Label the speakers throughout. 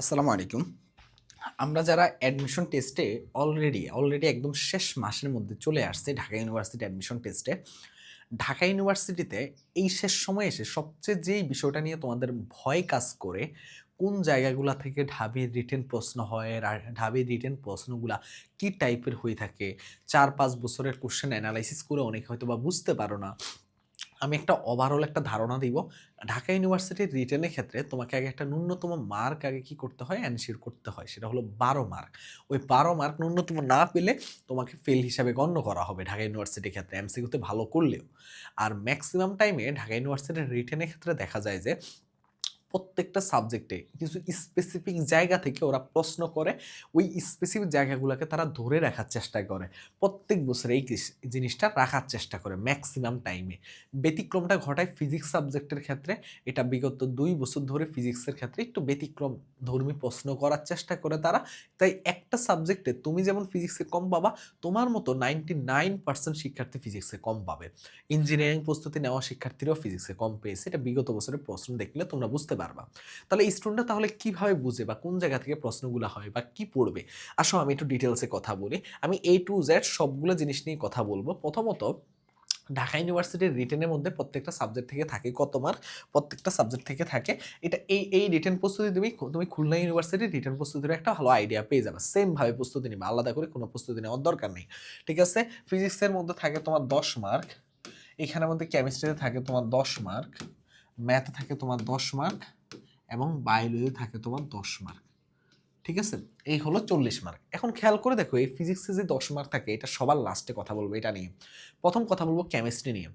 Speaker 1: আসসালামু আলাইকুম। আমরা যারা অ্যাডমিশন টেস্টে অলরেডি অলরেডি একদম শেষ মাসের মধ্যে চলে আসছে ঢাকা ইউনিভার্সিটি অ্যাডমিশন টেস্টে ঢাকা ইউনিভার্সিটিতে এই শেষ সময়ে এসে সবচেয়ে যেই বিষয়টা নিয়ে তোমাদের ভয় কাজ করে, কোন জায়গাগুলা থেকে ঢাবির রিটেন প্রশ্ন হয় ঢাবির রিটেন প্রশ্নগুলা কি টাইপের হয়ে থাকে, চার পাঁচ বছরের কোশ্চেন অ্যানালাইসিস করে অনেক হয়তো বা বুঝতে পারো না। আমি একটা ওভারঅল একটা ধারণা দিব। ঢাকা ইউনিভার্সিটির রিটেনের ক্ষেত্রে তোমাকে আগে একটা ন্যূনতম মার্ক আগে কি করতে হয় অ্যানসিওর করতে হয়। সেটা হলো বারো মার্ক ওই বারো মার্ক ন্যূনতম না পেলে তোমাকে ফেল হিসাবে গণ্য করা হবে ঢাকা ইউনিভার্সিটির ক্ষেত্রে এমসিকিউতে ভালো করলেও। আর ম্যাক্সিমাম টাইমে ঢাকা ইউনিভার্সিটির রিটেনের ক্ষেত্রে দেখা যায় যে প্রত্যেকটা সাবজেক্টে কিছু স্পেসিফিক জায়গা থেকে ওরা প্রশ্ন করে, ওই স্পেসিফিক জায়গাগুলোকে তারা ধরে রাখার চেষ্টা করে। প্রত্যেক বছর এই জিনিসটা রাখার চেষ্টা করে ম্যাক্সিমাম টাইমে ব্যতিক্রমটা ঘটায় ফিজিক্স সাবজেক্টের ক্ষেত্রে, এটা বিগত দুই বছর ধরে ফিজিক্সের ক্ষেত্রে একটু ব্যতিক্রম ধর্মী প্রশ্ন করার চেষ্টা করে তারা। তাই একটা সাবজেক্টে তুমি যেমন ফিজিক্সে কম পাবা, তোমার মতো নাইনটি নাইন পার্সেন্ট শিক্ষার্থী ফিজিক্সে কম পাবে। ইঞ্জিনিয়ারিং প্রস্তুতি নেওয়া শিক্ষার্থীরাও ফিজিক্সে কম পেয়েছে, এটা বিগত বছরের প্রশ্ন দেখলে তোমরা বুঝতে পারবা। তাহলে স্টুডেন্টরা তাহলে কীভাবে বুঝে বা কোন জায়গা থেকে প্রশ্নগুলো হয় বা কি পড়বে? আসো আমি একটু ডিটেলসে কথা বলি। আমি এ টু জেড সবগুলো জিনিস নিয়ে কথা বলব। প্রথমত, ঢাকা ইউনিভার্সিটির রিটেনের মধ্যে প্রত্যেকটা সাবজেক্ট থেকে থাকে কত মার্ক প্রত্যেকটা সাবজেক্ট থেকে থাকে। এটা এই এই রিটেন প্রস্তুতি তুমি তুমি খুলনা ইউনিভার্সিটির রিটেন প্রস্তুতির একটা ভালো আইডিয়া পেয়ে যাবে। সেমভাবে প্রস্তুতি নিবে। আলাদা করে কোনো প্রস্তুতি নেওয়ার দরকার নেই। ঠিক আছে? ফিজিক্সের মধ্যে থাকে তোমার দশ মার্ক এখানের মধ্যে কেমিস্ট্রিতে থাকে তোমার দশ মার্ক ম্যাথে থাকে তোমার দশ মার্ক এবং বায়োলজি থাকে তোমার দশ মার্ক। ঠিক আছে? এই হলো চল্লিশ মার্ক। এখন খেয়াল করে দেখো, এই ফিজিক্সে যে দশ মার্ক থাকে, এটা সবার লাস্টে কথা বলব, এটা নিয়ে। প্রথম কথা বলব কেমিস্ট্রি নিয়ে।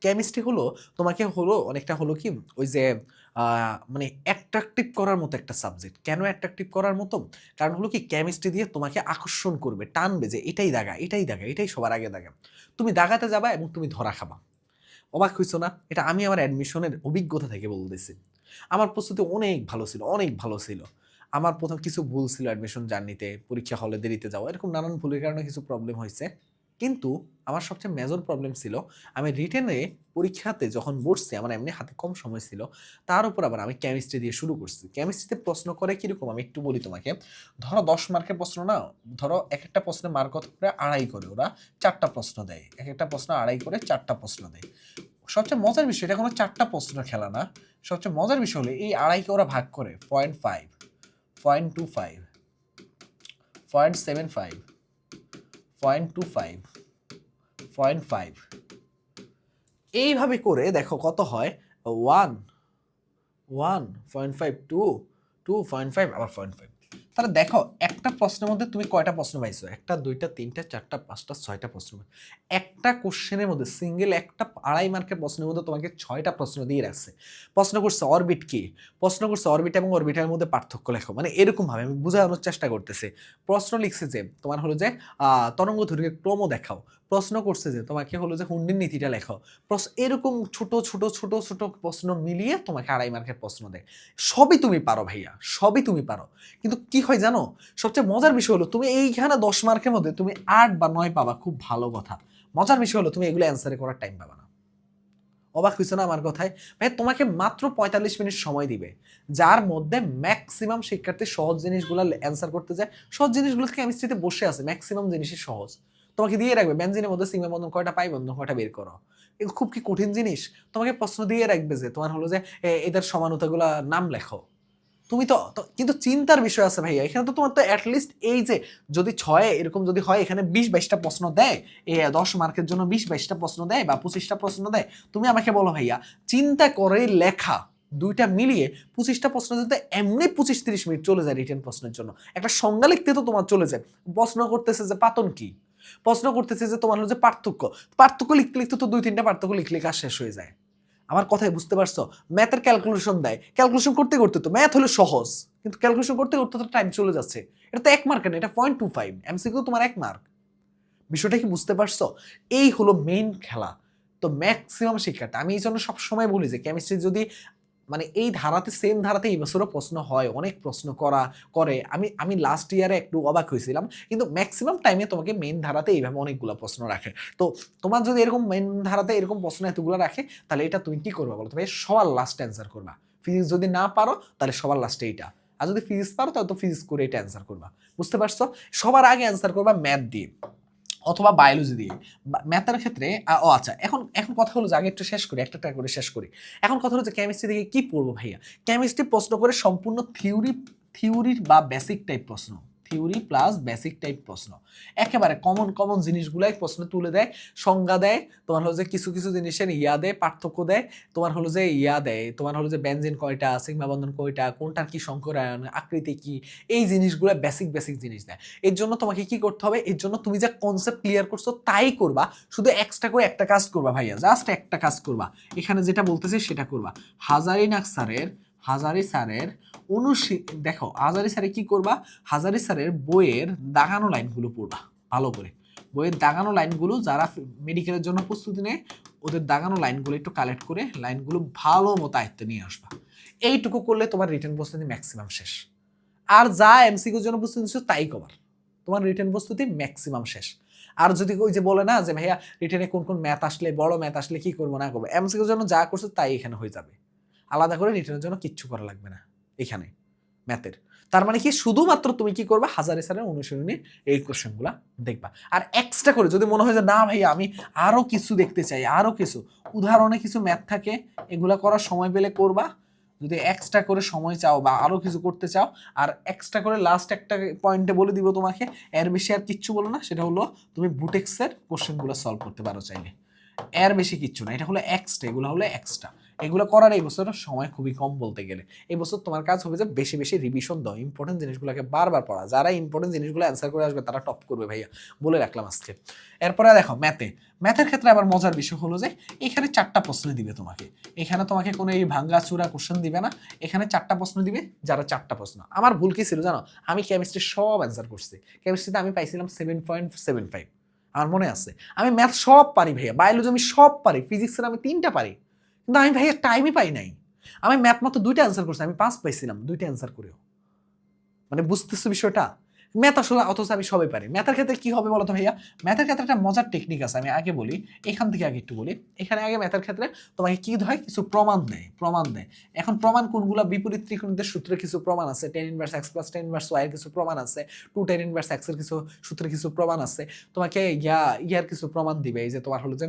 Speaker 1: কেমিস্ট্রি হলো, তোমাকে হলো, অনেকটা হলো কি, ওই যে মানে অ্যাট্রাকটিভ করার মতো একটা সাবজেক্ট কেন অ্যাট্রাকটিভ করার মতো? কারণ হলো কি কেমিস্ট্রি দিয়ে তোমাকে আকর্ষণ করবে, টানবে যে এটাই দাগা এটাই দাগা, এটাই সবার আগে দাগা। তুমি দাগাতে যাবা এবং তুমি ধরা খাবা। অবাক হইছো না? এটা আমি আমার অ্যাডমিশনের অভিজ্ঞতা থেকে বলতেছি। আমার প্রস্তুতি অনেক ভালো ছিল, অনেক ভালো ছিল। আমার প্রথম কিছু ভুল ছিল অ্যাডমিশন জার্নিতে পরীক্ষা হলে দেরিতে যাওয়া, এরকম নানান ভুলের কারণে কিছু প্রবলেম হয়েছে। কিন্তু আমার সবচেয়ে মেজর প্রবলেম ছিল, আমি রিটেনে পরীক্ষাতে যখন বসছি, আমার এমনি হাতে কম সময় ছিল, তার উপর আবার আমি কেমিস্ট্রি দিয়ে শুরু করছি। কেমিস্ট্রিতে প্রশ্ন করে কীরকম? আমি একটু বলি তোমাকে। ধরো দশ মার্কের প্রশ্ন না, ধরো এক একটা প্রশ্নের মার্ক করে? আড়াই করে। ওরা চারটা প্রশ্ন দেয়। এক একটা প্রশ্ন আড়াই করে চারটা প্রশ্ন দেয়। সবচেয়ে মজার বিষয়, এটা কোনো চারটা প্রশ্ন খেলা না। সবচেয়ে মজার বিষয় হলো, এই আড়াইকে ওরা ভাগ করে point five point two five point seven five point two five. Point five. এইভাবে করে দেখো কত হয়? One. One, point five, two. Two, point five, আবার পয়েন্ট ফাইভ। তাহলে দেখো, একটা প্রশ্নের মধ্যে তুমি কয়টা প্রশ্ন পাইছো? একটা, দুইটা, তিনটা, চারটা, পাঁচটা, ছয়টা প্রশ্ন একটা কোশ্চেনের মধ্যে সিঙ্গেল একটা আড়াই মার্কের প্রশ্নের মধ্যে তোমাকে ছয়টা প্রশ্ন দিয়ে রাখছে। প্রশ্ন করছে অরবিট কি? প্রশ্ন করছে অরবিট এবং অরবিটের মধ্যে পার্থক্য লেখো। মানে এরকমভাবে আমি বোঝানোর চেষ্টা করতেছি। প্রশ্ন লিখছে যে, তোমার হলো যে তরঙ্গ ধরিকে ক্রম দেখাও। প্রশ্ন করছে যে, তোমাকে হলো যে হুন্ডির নীতিটা লেখো প্রশ্ন, এরকম ছোট ছোট ছোট ছোট প্রশ্ন মিলিয়ে তোমাকে আড়াই মার্কের প্রশ্ন দেয়। সবই তুমি পারো ভাইয়া, সবই তুমি পারো। কিন্তু কি হয় জানো? সবচেয়ে মজার বিষয় হলো, তুমি এইখানে দশ মার্কের মধ্যে তুমি আট বা নয় পাবা, খুব ভালো কথা। মজার বিষয় হলো, তুমি এগুলো অ্যান্সারে করার টাইম পাবা না। অবাক হয়েছে না আমার কথায়? ভাই তোমাকে মাত্র পঁয়তাল্লিশ মিনিট সময় দিবে, যার মধ্যে ম্যাক্সিমাম শিক্ষার্থী সহজ জিনিসগুলো অ্যান্সার করতে যায় সহজ জিনিসগুলো থেকে আমি কেমিস্ট্রিতে বসে আছে? ম্যাক্সিমাম জিনিসই সহজ। তোমাকে দিয়ে রাখবে বেঞ্জিনের মধ্যে সিংহ বন্ধন কয়টা পাই বন্ধন কয়টা বের করো? এগুলো খুব কি কঠিন জিনিস? তোমাকে প্রশ্ন দিয়ে রাখবে যে, তোমার হলো যে এদের সমানতাগুলা নাম লেখো। তুমি তো- কিন্তু চিন্তার বিষয় আছে ভাইয়া, এখানে তো তোমার তো অ্যাটলিস্ট এই যে, যদি ছয়, এরকম যদি হয়, এখানে বিশ, বাইশটা প্রশ্ন দেয়, এ, দশ মার্কের জন্য বিশ, বাইশটা প্রশ্ন দেয় বা পঁচিশটা প্রশ্ন দেয়, তুমি আমাকে বলো ভাইয়া, চিন্তা করে লেখা, দুইটা মিলিয়ে পঁচিশটা প্রশ্ন যদি এমনি পঁচিশ, তিরিশ মিনিট চলে যায় রিটার্ন প্রশ্নের জন্য। একটা সংজ্ঞা লিখতে তো তোমার চলে যায়। প্রশ্ন করতেছে যে, পাতন কি? প্রশ্ন করতেছে যে তোমার যে পার্থক্য। পার্থক্য লিখতে লিখতে তো দুই তিনটা পার্থক্য লিখলে কাজ শেষ হয়ে যায়। আমার কথাই বুঝতে পারছ? ম্যাথের ক্যালকুলেশন দেয়। ক্যালকুলেশন করতে করতে তো ম্যাথ হলো সহজ, কিন্তু ক্যালকুলেশন করতে করতে তো টাইম চলে যাচ্ছে। এটা তো এক মার্ক না, এটা পয়েন্ট টু ফাইভ এমসিকিউ তোমার এক মার্ক বিষয়টা কি বুঝতে পারছ? এই হলো মেইন খেলা। তো ম্যাক্সিমাম শিক্ষার্থী আমি এই জন্য সবসময় বলি যে কেমিস্ট্রি যদি মানে এই ধারাতে সেম ধারাতে এই বছরও প্রশ্ন হয়, অনেক প্রশ্ন করা, করে। আমি আমি লাস্ট ইয়ারে একটু অবাক হয়েছিলাম, কিন্তু ম্যাক্সিমাম টাইমে তোমাকে মেন ধারাতে এইভাবে অনেকগুলো প্রশ্ন রাখে। তো তোমার যদি এরকম মেন ধারাতে এরকম প্রশ্ন এতগুলো রাখে, তাহলে এটা তুমি কি করবে বলো? তুমি সবার লাস্ট অ্যান্সার করবা। ফিজিক্স যদি না পারো, তাহলে সবার লাস্টে এইটা। আর যদি ফিজিক্স পারো, তাহলে তো ফিজিক্স করে এটা অ্যান্সার করবা। বুঝতে পারছ? সবার আগে অ্যান্সার করবা ম্যাথ দিয়ে। অথবা বায়োলজি দিয়ে। ম্যাথের ক্ষেত্রে ও আচ্ছা এখন এখন কথা হলো যে আগে একটু শেষ করি, একটা করে শেষ করি। এখন কথা হলো যে কেমিস্ট্রি থেকে কী পড়ব ভাইয়া? কেমিস্ট্রি প্রশ্ন করে সম্পূর্ণ থিওরি থিওরির বা বেসিক টাইপ প্রশ্ন। থিওরি প্লাস বেসিক টাইপ প্রশ্ন। একেবারে কমন কমন জিনিসগুলাই প্রশ্ন তুলে দেয়, সংজ্ঞা দেয়, তোমার হলো যে কিছু কিছু জিনিসের ইয়া দেয়, পার্থক্য দেয়, তোমার হলো যে ইয়া দেয়, তোমার হলো যে বেনজিন কয়টা সিগমা বন্ধন কয়টা, কোনটার কি সংকরায়ন, আকৃতি কি, এই জিনিসগুলো বেসিক বেসিক জিনিস দেয়। এর জন্য তোমাকে কি করতে হবে, এর জন্য তুমি যা কনসেপ্ট ক্লিয়ার করছ তাই করবা, শুধু এক্সট্রা করে একটা কাজ করবা ভাইয়া জাস্ট একটা কাজ করবা, এখানে যেটা বলতেছি সেটা করবা। হাজারি নাক স্যারের হাজারি স্যারের অনুশী, দেখো, হাজারি স্যারে কি করবা? হাজারি স্যারের বইয়ের দাগানো লাইনগুলো পড়বা, ভালো করে। বইয়ের দাগানো লাইনগুলো যারা মেডিকেলের জন্য প্রস্তুতি নেয়, ওদের দাগানো লাইনগুলো একটু কালেক্ট করে লাইনগুলো ভালো মতো আয়ত্তে নিয়ে আসবা। এইটুকু করলে তোমার রিটার্ন প্রস্তুতি ম্যাক্সিমাম শেষ। আর যা এমসিকিউর জন্য প্রস্তুতি নিচ্ছ, তাই কভার তোমার রিটার্ন প্রস্তুতি ম্যাক্সিমাম শেষ। আর যদি ওই যে বলে না যে, ভাইয়া রিটার্নে কোন কোন ম্যাথ আসলে, বড় ম্যাথ আসলে কি করব, না করব? এমসিকিউর জন্য যা করছ, তাই এখানে হয়ে যাবে। আলাদা করে রিটার্নের জন্য কিচ্ছু করা লাগবে না এখানে ম্যাথের তার মানে কি? শুধুমাত্র তুমি কি করবে? হাজারে সারের অনুশীলনী এই কোশ্চেনগুলা দেখবা। আর এক্সট্রা করে যদি মনে হয় যে, না ভাই, আমি আরও কিছু দেখতে চাই আরও কিছু। উদাহরণে কিছু ম্যাথ থাকে, এগুলো করার সময় পেলে করবা। যদি এক্সট্রা করে সময় চাও বা আরও কিছু করতে চাও, আর এক্সট্রা করে লাস্ট একটা পয়েন্টে বলে দিব তোমাকে, এর বেশি আর কিচ্ছু বলো না। সেটা হলো, তুমি বুটেক্সের কোশ্চেনগুলো সলভ করতে পারো চাইলে। এর বেশি কিচ্ছু না। এটা হলো এক্সট্রা এগুলো হলো এক্সট্রা এগুলো করার এই বছর সময় খুবই কম বলতে গেলে। এই বছর তোমার কাজ হবে যে বেশি বেশি রিভিশন দাও। ইম্পর্টেন্ট জিনিসগুলোকে বারবার পড়া। যারা ইম্পর্টেন্ট জিনিসগুলো অ্যান্সার করে আসবে, তারা টপ করবে ভাইয়া। বলে রাখলাম আজকে। এরপরে দেখো ম্যাথে ম্যাথের ক্ষেত্রে আবার মজার বিষয় হলো যে, এখানে চারটা প্রশ্ন দিবে তোমাকে। এখানে তোমাকে কোনো এই ভাঙ্গা চূড়া কোশ্চেন দিবে না। এখানে চারটা প্রশ্ন দিবে, যারা চারটা প্রশ্ন। আমার ভুল কি ছিল জানো? আমি কেমিস্ট্রি সব অ্যান্সার করছি। কেমিস্ট্রিতে আমি পাইছিলাম সেভেন পয়েন্ট সেভেন ফাইভ আমার মনে আছে। আমি ম্যাথ সব পারি ভাইয়া। বায়োলজি আমি সব পারি। ফিজিক্সের আমি তিনটা পারি। কিন্তু আমি ভাইয়া টাইমই পাই নাই। আমি ম্যাথ মাত্র দুইটা অ্যান্সার করছি, আমি পাঁচ পাইছিলাম, দুইটা অ্যান্সার করেও। মানে বুঝতেছো বিষয়টা? ম্যাথ আসলে অথচ আমি সবাই পারি। ম্যাথের ক্ষেত্রে কি হবে বলতো ভাইয়া? ম্যাথের ক্ষেত্রে একটা মজার টেকনিক আছে, আমি আগে বলি, এখান থেকে আগে একটু বলি। এখানে আগে ম্যাথের ক্ষেত্রে তোমাকে কি হয়? কিছু প্রমাণ দেয় প্রমাণ দেয়। এখন প্রমাণ কোনগুলো? বিপরীত ত্রিকোণিতের সূত্রে কিছু প্রমাণ আছে। Tan inverse x plus tan inverse y এর কিছু প্রমাণ আছে। টু টেন ইনভার্স এক্সের কিছু সূত্রে কিছু প্রমাণ আছে। তোমাকে ইয়া, ইয়ার কিছু প্রমাণ দিবে, এই যে তোমার হলো যে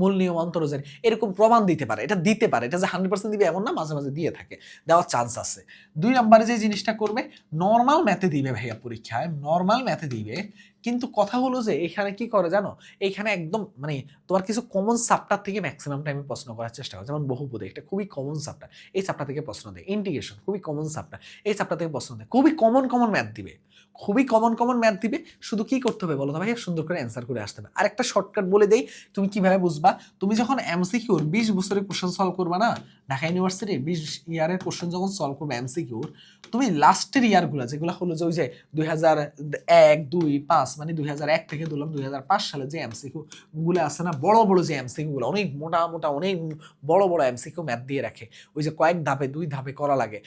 Speaker 1: মূল নিয়ম অন্তরজের এরকম প্রমাণ দিতে পারে, এটা দিতে পারে, এটা যে হান্ড্রেড পার্সেন্ট দিবে এমন না, মাঝে মাঝে দিয়ে থাকে, দেওয়ার চান্স আছে। দুই নম্বরে যে জিনিসটা করবে নর্মাল ম্যাথে দিবে ভাইয়া পরীক্ষায় নর্মাল ম্যাথে দিবে, কিন্তু কথা হলো যে এখানে কি করে জানো? এখানে একদম মানে তোমার কিছু কমন সাপটার থেকে ম্যাক্সিমাম টাইমে প্রশ্ন করার চেষ্টা করে, যেমন বহুপদে, একটা খুবই কমন সাপটা এই সাপটা থেকে প্রশ্ন দেয় ইন্টিগ্রেশন খুবই কমন সাপটা এই সাপটা থেকে প্রশ্ন দেয় খুবই কমন কমন ম্যাথ দিবে। খুবই কমন কমন ম্যাথ দিবে। শুধু কি করতে হবে বলো তো ভাইয়া? সুন্দর করে অ্যান্সার করে আসতে হবে। আর একটা শর্টকাট বলে দেই, তুমি কীভাবে বুঝবা? তুমি যখন এমসিকিউর বিশ বছরের কোশ্চেন সলভ করবা না, ঢাকা ইউনিভার্সিটির বিশ ইয়ারের কোশ্চেন যখন সলভ করবে এমসিকিউর তুমি লাস্টের ইয়ারগুলো যেগুলো হলো যে ওই যে দুই হাজার এক, দুই, পাঁচ মানে দুই হাজার এক থেকে ধরলাম দুই হাজার পাঁচ সালে যে এমসিকিউ গুলো আছে না, বড় বড় যে এমসিকিউ গুলো, অনেক মোটা মোটা, অনেক বড় বড় এমসিকিউ ম্যাথ দিয়ে রাখে। ওই যে কয়েক ধাপে, দুই ধাপে করা লাগে।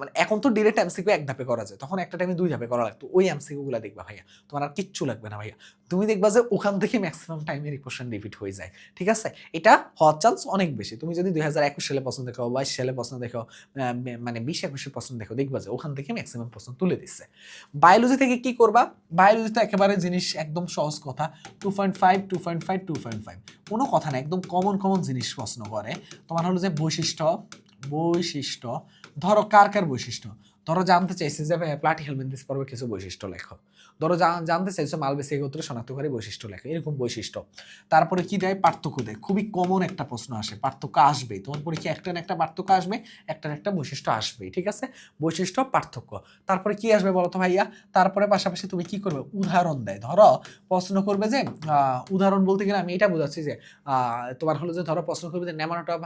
Speaker 1: মানে এখন তো ডিরেক্ট এমসিকিউ এক ধাপে করা যায়। তখন একটা টাইমে দুই ধাপে করা লাগতো। ওই এমসিকিউ গুলো দেখবা ভাইয়া। তোমার আর কিচ্ছু লাগবে না ভাইয়া। তুমি দেখবা যে ওখান থেকে ম্যাক্সিমাম টাইমের কোশ্চেন রিপিট হয়ে যায়। ঠিক আছে? এটা হওয়ার চান্স অনেক বেশি। তুমি যদি দুই হাজার একুশ সালে পছন্দ দেখো বাইশ সালে পছন্দ দেখো মানে বিশ একুশের পছন্দ দেখো, দেখবা যে ওখান থেকে ম্যাক্সিমাম প্রশ্ন তুলে দিচ্ছে। বায়োলজি থেকে কি করবা? বায়োলজি তো একেবারে জিনিস একদম সহজ কথা। Two point five two point five two point five কোনো কথা না, একদম কমন কমন জিনিস প্রশ্ন করে। তোমার হলো যে বৈশিষ্ট্য বৈশিষ্ট্য। ধরো কার কার বৈশিষ্ট্য? ধরো জানতে চাইছে যে প্লাটি হেলমেন্টিস পর্বে কিছু বৈশিষ্ট্য লেখো। ধরো জানতে চাইছো মালবেসি গোত্র শনাক্তকারী বৈশিষ্ট্য লেখো, এরকম বৈশিষ্ট্য। তারপরে কি দেয়? পার্থক্য দেয়। খুবই কমন একটা প্রশ্ন আসে, পার্থক্য আসবে। তোমার পরীক্ষা একটা না একটা পার্থক্য আসবে? একটা একটা বৈশিষ্ট্য আসবে ঠিক আছে? বৈশিষ্ট্য, পার্থক্য। তারপরে কি আসবে বলো তো ভাইয়া? তারপরে পাশাপাশি তুমি কি করবে? উদাহরণ দেয়। ধরো, প্রশ্ন করবে যে উদাহরণ বলতে গেলে আমি এটা বোঝাচ্ছি যে তোমার হলো যে ধরো প্রশ্ন করবে যে নেমানোটার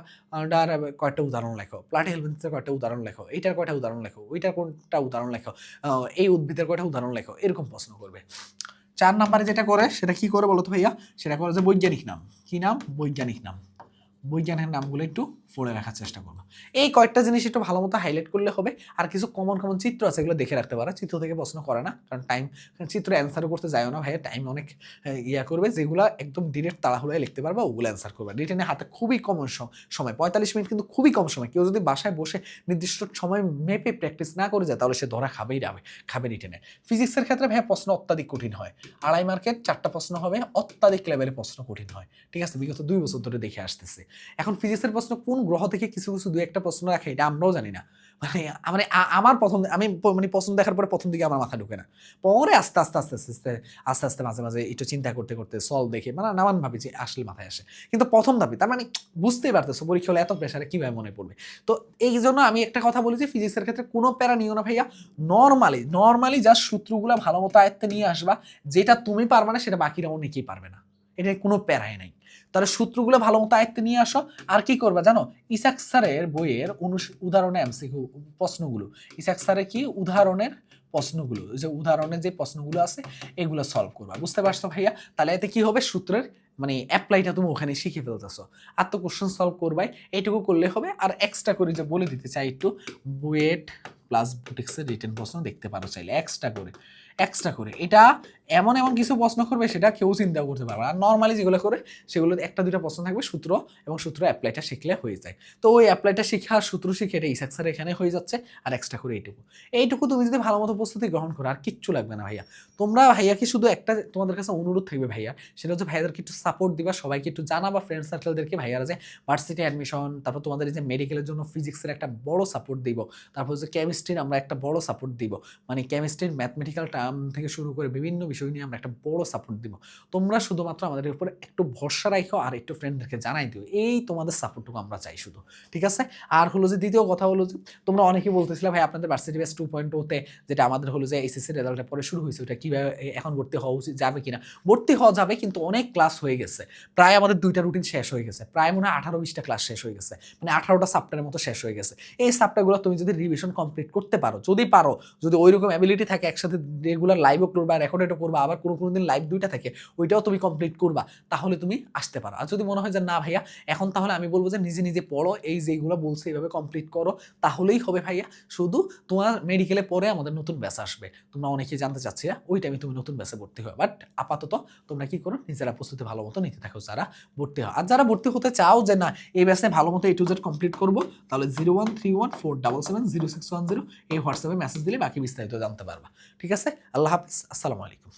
Speaker 1: কয়েকটা উদাহরণ লেখো প্লাটি হেলমেন্টের কয়েকটা উদাহরণ লেখো, এইটার কয়টা উদাহরণ লেখো, ওইটার কোনটা উদাহরণ লেখো এই উদ্ভিদের কয়টা উদাহরণ লেখো, এরকম প্রশ্ন। করবে। চার নাম্বারে যেটা করে, সেটা কি করে বলো তো ভাইয়া? সেটা করে যে বৈজ্ঞানিক নাম। কি নাম? বৈজ্ঞানিক নাম। বৈজ্ঞানিক নামগুলো একটু ফোরে রাখার চেষ্টা করব। এই কয়েকটা জিনিস একটু ভালো মতো হাইলাইট করলে হবে। আর কিছু কমন কমন চিত্র আছে, এগুলো দেখে রাখতে পারো। চিত্র থেকে প্রশ্ন করে না, কারণ টাইম চিত্র অ্যান্সার করতে যাও না ভাইয়া। টাইম অনেক ইয়া করবে। যেগুলো একদম ডিরেক্ট তাড়াহুড়ায় লিখতে পারবা, ওগুলো অ্যান্সার করবে। রিটেনে হাতে খুবই কম সময়। পঁয়তাল্লিশ মিনিট কিন্তু খুবই কম সময়। কেউ যদি বাসায় বসে নির্দিষ্ট সময় মেপে প্র্যাকটিস না করে যায়, তাহলে সে ধরা খাবেই যাবে খাবে রিটেনে ফিজিক্সের ক্ষেত্রে ভাইয়া প্রশ্ন অত্যাধিক কঠিন হয়। আড়াই মার্কের চারটা প্রশ্ন হবে, অত্যাধিক লেভেলের প্রশ্ন কঠিন হয়। ঠিক আছে? বিগত দুই বছর ধরে দেখে আসতেছে। এখন ফিজিক্সের প্রশ্ন কোন গ্রহ থেকে কিছু কিছু দু একটা প্রশ্ন রাখে, এটা আমরাও জানি না। মানে মানে আমার প্রথম, আমি মানে প্রশ্ন দেখার পরে প্রথম দিকে আমার মাথা ঢুকে না। পরে আস্তে আস্তে আস্তে আস্তে আস্তে আস্তে মাঝে মাঝে একটু চিন্তা করতে করতে সলভ দেখে মানে নামান ভাবি যে আসলে মাথায় আসে। কিন্তু প্রথম দাবি তার মানে বুঝতেই পারতেছো পরীক্ষা হলে এত প্রেশারে কীভাবে মনে পড়বে? তো এই জন্য আমি একটা কথা বলি যে ফিজিক্সের ক্ষেত্রে কোনো প্যারা নিও না ভাইয়া। নর্মালি নর্মালি যা সূত্রগুলো ভালো মতো আয়ত্তে নিয়ে আসবা, যেটা তুমি পারবে না সেটা বাকিরা অনেকেই পারবে না। এটা কোনো প্যারাই নাই। তাহলে সূত্রগুলো ভালো মতো আয়ত্তে নিয়ে আসো। আর কি করবা জানো? ইসাক স্যারের বইয়ের অনুস- উদাহরণে এমসিকিউ প্রশ্নগুলো। ইসাক স্যারের কি? উদাহরণের প্রশ্নগুলো। যে উদাহরণের যে প্রশ্নগুলো আছে, এগুলো সলভ করবা। বুঝতে পারছ ভাইয়া? তাহলে এতে কি হবে? সূত্রের মানে অ্যাপ্লাইটা তুমি ওখানে শিখে ফেলতেছো। আর তো কোশ্চেন সলভ করবাই। এইটুকু করলে হবে। আর এক্সট্রা করে যে বলে দিতে চাই একটু বুয়েট প্লাস বুটিক্সের রিটেন প্রশ্ন দেখতে পারো চাইলে। এক্সট্রা করে। এক্সট্রা করে। এটা এমন এমন কিছু প্রশ্ন করবে সেটা কেউ চিন্তা করতে পারবে। আর নর্মালি যেগুলো করে সেগুলো একটা দুটো প্রশ্ন থাকবে সূত্র এবং সূত্র অ্যাপ্লাইটা শিখলে হয়ে যায়। তো ওই অ্যাপ্লাইটা শিখে আর সূত্র শিখে এটা ইসাক্সার এখানে হয়ে যাচ্ছে আর এক্সট্রা করে এইটুকু। এইটুকু তুমি যদি ভালো মতো প্রস্তুতি গ্রহণ করো, আর কিচ্ছু লাগবে না ভাইয়া। তোমরা ভাইয়া কি শুধু একটা তোমাদের কাছে অনুরোধ থাকবে ভাইয়া? সেটা হচ্ছে ভাইয়াদেরকে একটু সাপোর্ট দিবা, সবাইকে একটু জানাবা ফ্রেন্ড সার্কেলদেরকে ভাইয়ারা যে ভার্সিটি অ্যাডমিশন তারপর তোমাদের এই যে মেডিকেলের জন্য ফিজিক্সের একটা বড় সাপোর্ট দিব। তারপর হচ্ছে কেমিস্ট্রির আমরা একটা বড় সাপোর্ট দিব। মানে কেমিস্ট্রির ম্যাথমেটিক্যাল টার্ম থেকে শুরু করে বিভিন্ন বিষয় নিয়ে আমরা একটা বড় সাপোর্ট দিব। তোমরা শুধুমাত্র আমাদের উপরে একটু ভরসা রাখো আর একটু ফ্রেন্ডদেরকে জানাই দিও। এই তোমাদের সাপোর্টটুকু আমরা চাই শুধু। ঠিক আছে? আর হলো যে দ্বিতীয় কথা হলো যে, তোমরা অনেকেই বলতেছিলে, ভাই, আপনাদের ভার্সিটি বেস টু পয়েন্ট ওতে যেটা আমাদের হলো যে এসএসসি রেজাল্টের পরে শুরু হয়েছে, ওটা কীভাবে এখন ভর্তি হওয়া উচিত, যাবে কিনা? ভর্তি হওয়া যাবে কিন্তু অনেক ক্লাস হয়ে গেছে। প্রায় আমাদের দুইটা রুটিন শেষ হয়ে গেছে। প্রায় মনে হয় আঠারো বিশটা ক্লাস শেষ হয়ে গেছে। মানে আঠারোটা সাপ্টারের মতো শেষ হয়ে গেছে। এই সাপ্টারগুলো তুমি যদি রিভিশন কমপ্লিট করতে পারো, যদি পারো, যদি ওই রকম অ্যাবিলিটি থাকে একসাথে রেগুলার লাইভও করবা রেকর্ডেডও করবা, আবার কোনো কোনো দিন লাইভ দুইটা থাকে, ওইটাও তুমি কমপ্লিট করবা, তাহলে তুমি আসতে পারো। আর যদি মনে হয় যে না ভাইয়া, এখন তাহলে আমি বলব যে নিজে নিজে পড়ো, এই যেগুলো বলছে এইভাবে কমপ্লিট করো, তাহলেই হবে ভাইয়া। শুধু তোমার মেডিকেলে পরে আমাদের নতুন ব্যাচ আসবে। তোমরা অনেকেই জানতে চাচ্ছি না ওই টাইমে তুমি নতুন ব্যাচে ভর্তি হয় বাট আপাতত তোমরা কি করো, নিজেরা প্রস্তুতি ভালো মতো নিতে থাকো, যারা ভর্তি হয় আর যারা ভর্তি হতে চাও যে না, এই ব্যাচে ভালো মতো এ টু জেড কমপ্লিট করব, তাহলে zero one three one four double seven zero six one এই হোয়াটসঅ্যাপে মেসেজ দিলে বাকি বিস্তারিত জানতে পারবা। ঠিক আছে? আল্লাহ হাফিজ। আসসালামু আলাইকুম।